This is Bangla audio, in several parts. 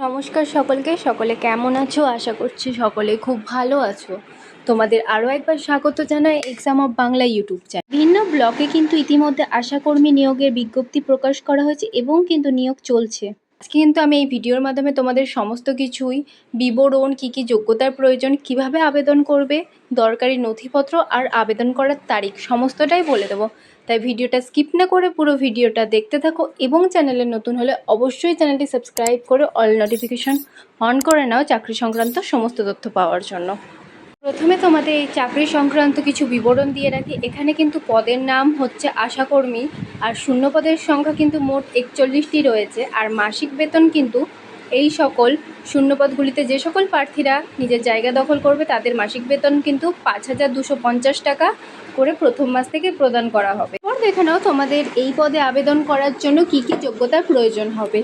নমস্কার সকলকে। সকলে কেমন আছো? আশা করছি সকলে খুব ভালো আছো। তোমাদের আরও একবার স্বাগত জানায় exam of Bangla YouTube channel ভিন্ন ব্লকে কিন্তু ইতিমধ্যে আশাকর্মী নিয়োগের বিজ্ঞপ্তি প্রকাশ করা হয়েছে এবং কিন্তু নিয়োগ চলছে। আজকে কিন্তু আমি এই ভিডিওর মাধ্যমে তোমাদের সমস্ত কিছুই, বিবরণ, কী কী যোগ্যতার প্রয়োজন, কীভাবে আবেদন করবে, দরকারি নথিপত্র আর আবেদন করার তারিখ সমস্তটাই বলে দেবো। তাই ভিডিওটা স্কিপ না করে পুরো ভিডিওটা দেখতে থাকো এবং চ্যানেলে নতুন হলে অবশ্যই চ্যানেলটি সাবস্ক্রাইব করে অল নোটিফিকেশন অন করে নাও চাকরি সংক্রান্ত সমস্ত তথ্য পাওয়ার জন্য। প্রথমে তোমাদের এই চাকরি সংক্রান্ত কিছু বিবরণ দিয়ে রাখি। এখানে কিন্তু পদের নাম হচ্ছে আশাকর্মী, আর শূন্য পদের সংখ্যা কিন্তু মোট একচল্লিশটি রয়েছে, আর মাসিক বেতন কিন্তু এই সকল শূন্যপদগুলিতে যে সকল প্রার্থীরা নিজের জায়গা দখল করবে, তাদের মাসিক বেতন কিন্তু পাঁচ হাজার দুশো পঞ্চাশ টাকা করে প্রথম মাস থেকে প্রদান করা হবে। এরপর দেখে নাও তোমাদের এই পদে আবেদন করার জন্য কি কি যোগ্যতার প্রয়োজন হবে?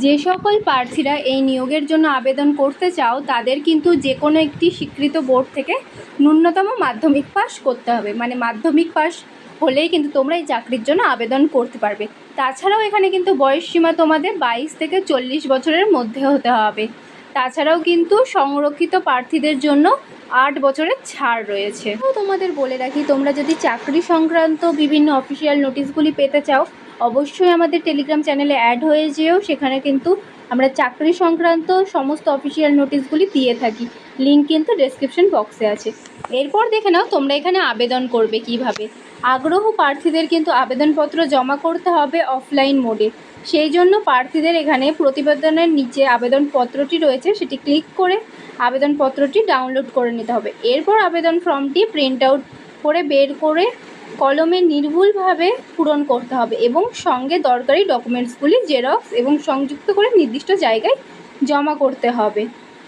যে সকল প্রার্থীরা এই নিয়োগের জন্য আবেদন করতে চাও, তাদের কিন্তু যে কোনো একটি স্বীকৃত বোর্ড থেকে ন্যূনতম মাধ্যমিক পাস করতে হবে। মানে মাধ্যমিক পাস হলেই কিন্তু তোমরা এই চাকরির জন্য আবেদন করতে পারবে। তাছাড়াও এখানে কিন্তু বয়স সীমা তোমাদের বাইশ থেকে চল্লিশ বছরের মধ্যে হতে হবে। তাছাড়াও কিন্তু সংরক্ষিত প্রার্থীদের জন্য আট বছরের ছাড় রয়েছে। তোমাদের বলে রাখি, তোমরা যদি চাকরি সংক্রান্ত বিভিন্ন অফিসিয়াল নোটিশগুলি পেতে চাও, অবশ্যই আমাদের টেলিগ্রাম চ্যানেলে অ্যাড হয়ে যেও। সেখানে কিন্তু আমরা চাকরি সংক্রান্ত সমস্ত অফিসিয়াল নোটিশগুলি দিয়ে থাকি। লিঙ্ক কিন্তু ডেসক্রিপশন বক্সে আছে। এরপর দেখে নাও তোমরা এখানে আবেদন করবে কীভাবে। আগ্রহ প্রার্থীদের কিন্তু আবেদনপত্র জমা করতে হবে অফলাইন মোডে সেই জন্য প্রার্থীদের এখানে প্রতিবেদনের নিচে আবেদনপত্রটি রয়েছে, সেটি ক্লিক করে আবেদনপত্রটি ডাউনলোড করে নিতে হবে। এরপর আবেদন ফর্মটি প্রিন্ট আউট করে বের করে কলমে নির্ভুলভাবে পূরণ করতে হবে এবং সঙ্গে দরকারি ডকুমেন্টসগুলি জেরক্স এবং সংযুক্ত করে নির্দিষ্ট জায়গায় জমা করতে হবে।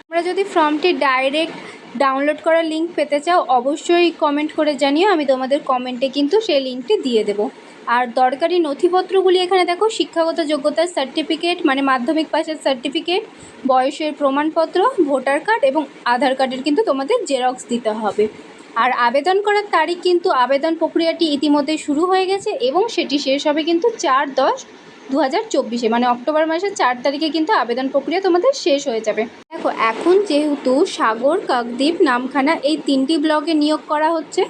তোমরা যদি ফর্মটি ডাইরেক্ট ডাউনলোড করার লিঙ্ক পেতে চাও, অবশ্যই কমেন্ট করে জানিও, আমি তোমাদের কমেন্টে কিন্তু সেই লিঙ্কটি দিয়ে দেবো। আর দরকারি নথিপত্রগুলি এখানে দেখো, শিক্ষাগত যোগ্যতার সার্টিফিকেট মানে মাধ্যমিক পাশের সার্টিফিকেট, বয়সের প্রমাণপত্র, ভোটার কার্ড এবং আধার কার্ডের কিন্তু তোমাদের জেরক্স দিতে হবে। আর আবেদন করার তারিখ কিন্তু আবেদন প্রক্রিয়াটি ইতিমধ্যে শুরু হয়ে গেছে এবং সেটি শেষ হবে কিন্তু চার দশ দু হাজার চব্বিশে মানে অক্টোবর মাসের চার তারিখে কিন্তু আবেদন প্রক্রিয়া তোমাদের শেষ হয়ে যাবে। দেখো, এখন যেহেতু সাগর, কাকদ্বীপ, নামখানা এই তিনটি ব্লকে নিয়োগ করা হচ্ছে,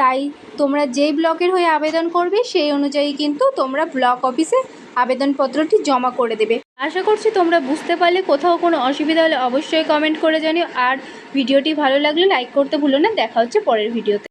তাই তোমরা যেই ব্লকের হয়ে আবেদন করবে সেই অনুযায়ী কিন্তু তোমরা ব্লক অফিসে আবেদনপত্রটি জমা করে দেবে। আশা করছি তোমরা বুঝতে পারলে, কোথাও কোনো অসুবিধা হলে অবশ্যই কমেন্ট করে জানিও। আর ভিডিওটি ভালো লাগলে লাইক করতে ভুলো না। দেখা হচ্ছে পরের ভিডিওতে।